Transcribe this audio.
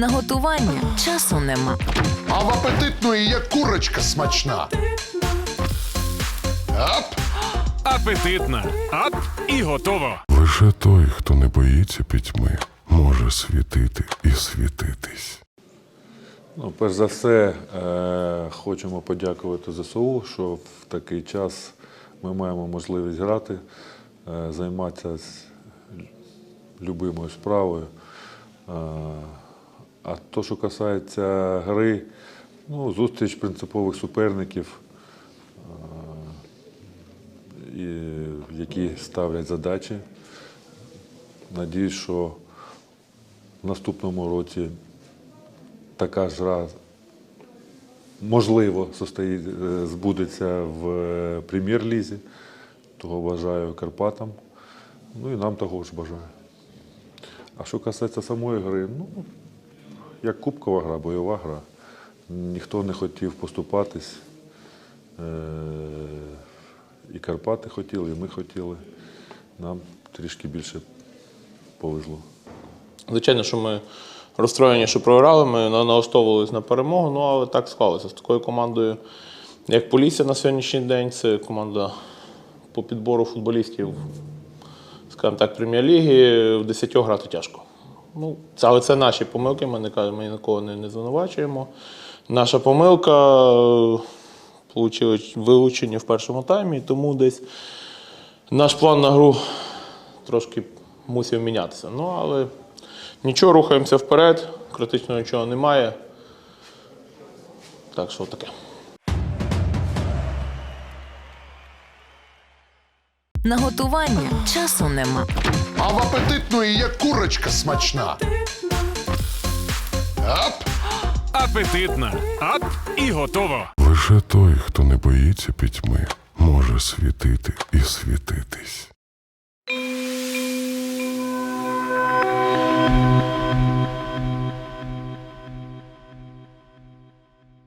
На готування часу нема. А в апетитної є курочка смачна. Ап! Апетитна. Ап і готово. Лише той, хто не боїться пітьми, може світити і світитись. Ну, перш за все, е, хочемо подякувати ЗСУ, що в такий час ми маємо можливість грати, е, займатися любимою справою. Е, а то, що касається гри, ну, зустріч принципових суперників, е, які ставлять задачі. Надіюсь, що в наступному році така ж гра можливо е, збудеться в е, прем'єр-лізі. Того бажаю Карпатам. Ну і нам того ж бажаю. А що касається самої гри, ну, як кубкова гра, бойова гра. Ніхто не хотів поступатись. Е, І Карпати хотіли, і ми хотіли. Нам трішки більше повезло. Звичайно, що ми розстроєні, що програли, ми на- налаштовувалися на перемогу, ну але так склалося. З такою командою, як Полісся на сьогоднішній день, це команда по підбору футболістів, скажімо так, прем'єр-ліги, в 10 грати тяжко. Ну, це, але це наші помилки, ми не кажемо, ми нікого не, не звинувачуємо. Наша помилка отримали вилучення в першому таймі, тому десь наш план на гру трошки мусив мінятися. Ну, але нічого, рухаємося вперед, критично нічого немає. Так що таке. На готування часу нема. А в апетитної є курочка смачна. Ап! Апетитна. Ап і готово. Лише той, хто не боїться пітьми, може світити і світитись.